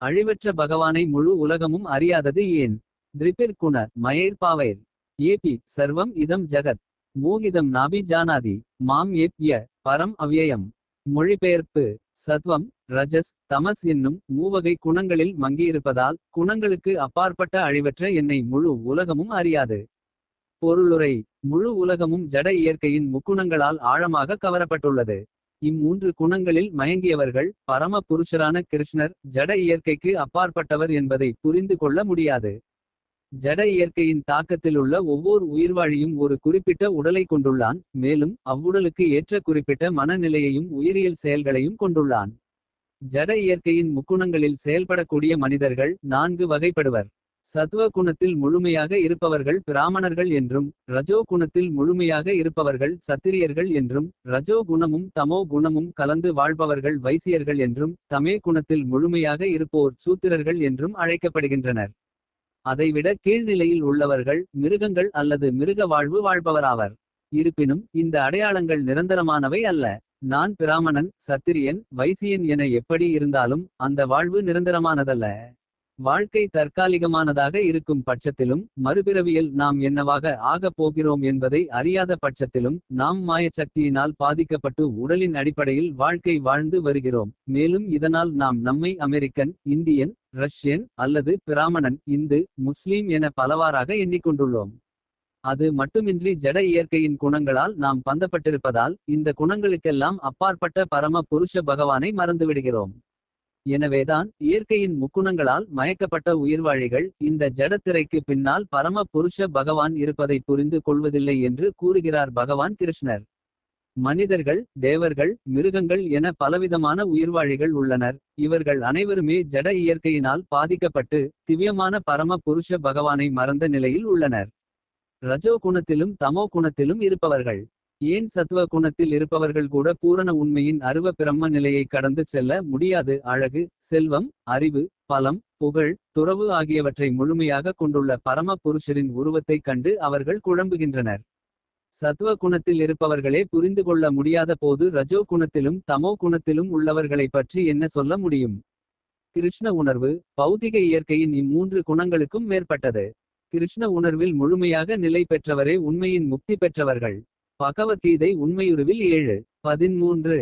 அழிவற்ற பகவானை முழு உலகமும் அறியாதது ஏன்? திரிபிர் குண மயேர் பாவைர். ஏபி சர்வம் இதம் ஜகத். மூகிதம் நாபி ஜானாதி. மாம் ஏப்ய பரம் அவ்யயம். மொழிபெயர்ப்பு சத்வம் ரஜஸ் தமஸ் என்னும் மூவகை குணங்களில் மங்கியிருப்பதால் குணங்களுக்கு அப்பாற்பட்ட அழிவற்ற என்னை முழு உலகமும் அறியாது. பொருளுரை முழு உலகமும் ஜட இயற்கையின் முக்குணங்களால் ஆழமாக கவரப்பட்டுள்ளது. இம்மூன்று குணங்களில் மயங்கியவர்கள் பரம புருஷரான கிருஷ்ணர் ஜட இயற்கைக்கு அப்பாற்பட்டவர் என்பதை புரிந்து கொள்ள முடியாது. ஜட இயற்கையின் தாக்கத்தில் உள்ள ஒவ்வொரு உயிர்வாழியும் ஒரு குறிப்பிட்ட உடலை கொண்டுள்ளான் மேலும் அவ்வுடலுக்கு ஏற்ற குறிப்பிட்ட மனநிலையையும் உயிரியல் செயல்களையும் கொண்டுள்ளான். ஜட இயற்கையின் முக்குணங்களில் செயல்படக்கூடிய மனிதர்கள் நான்கு வகைப்படுவர். சத்துவ குணத்தில் முழுமையாக இருப்பவர்கள் பிராமணர்கள் என்றும் ரஜோ குணத்தில் முழுமையாக இருப்பவர்கள் சத்திரியர்கள் என்றும் ரஜோ குணமும் தமோ குணமும் கலந்து வாழ்பவர்கள் வைசியர்கள் என்றும் தமே குணத்தில் முழுமையாக இருப்போர் சூத்திரர்கள் என்றும் அழைக்கப்படுகின்றனர். அதைவிட கீழ்நிலையில் உள்ளவர்கள் மிருகங்கள் அல்லது மிருக வாழ்வு வாழ்பவராவர். இருப்பினும் இந்த அடையாளங்கள் நிரந்தரமானவை அல்ல. நான் பிராமணன் சத்திரியன் வைசியன் என எப்படி இருந்தாலும் அந்த வாழ்வு நிரந்தரமானதல்ல. வாழ்க்கை தற்காலிகமானதாக இருக்கும் பட்சத்திலும் மறுபிறவியில் நாம் என்னவாக ஆகப் போகிறோம் என்பதை அறியாத பட்சத்திலும் நாம் மாயச்சக்தியினால் பாதிக்கப்பட்டு உடலின் அடிப்படையில் வாழ்க்கை வாழ்ந்து வருகிறோம். மேலும் இதனால் நாம் நம்மை அமெரிக்கன் இந்தியன் ரஷ்யன் அல்லது பிராமணன் இந்து முஸ்லீம் என பலவாறாக எண்ணிக்கொண்டுள்ளோம். அது மட்டுமின்றி ஜட இயற்கையின் குணங்களால் நாம் பந்தப்பட்டிருப்பதால் இந்த குணங்களுக்கெல்லாம் அப்பாற்பட்ட பரம புருஷ பகவானை மறந்துவிடுகிறோம். எனவேதான் இயற்கையின் முக்குணங்களால் மயக்கப்பட்ட உயிர்வாழிகள் இந்த ஜடத்திரைக்கு பின்னால் பரம புருஷ பகவான் இருப்பதை புரிந்து கொள்வதில்லை என்று கூறுகிறார் பகவான் கிருஷ்ணர். மனிதர்கள் தேவர்கள் மிருகங்கள் என பலவிதமான உயிர்வாழிகள் உள்ளனர். இவர்கள் அனைவருமே ஜட இயற்கையினால் பாதிக்கப்பட்டு திவ்யமான பரம புருஷ பகவானை மறந்த நிலையில் உள்ளனர். ரஜோ குணத்திலும் தமோ குணத்திலும் இருப்பவர்கள். ஏன் சத்துவ குணத்தில் இருப்பவர்கள் கூட பூரண உண்மையின் அருவ பிரம்ம நிலையை கடந்து செல்ல முடியாது? அழகு செல்வம் அறிவு பலம் புகழ் துறவு ஆகியவற்றை முழுமையாக கொண்டுள்ள பரம புருஷரின் உருவத்தைக் கண்டு அவர்கள் குழம்புகின்றனர். சத்துவ குணத்தில் இருப்பவர்களே புரிந்து கொள்ள முடியாத போது ரஜோ குணத்திலும் தமோ குணத்திலும் உள்ளவர்களை பற்றி என்ன சொல்ல முடியும்? கிருஷ்ண உணர்வு பௌதிக இயற்கையின் இம்மூன்று குணங்களுக்கும் மேற்பட்டது. கிருஷ்ண உணர்வில் முழுமையாக நிலை பெற்றவரே உண்மையின் முக்தி பெற்றவர்கள். பகவத்கீதை உண்மையுருவில் ஏழு பதிமூன்று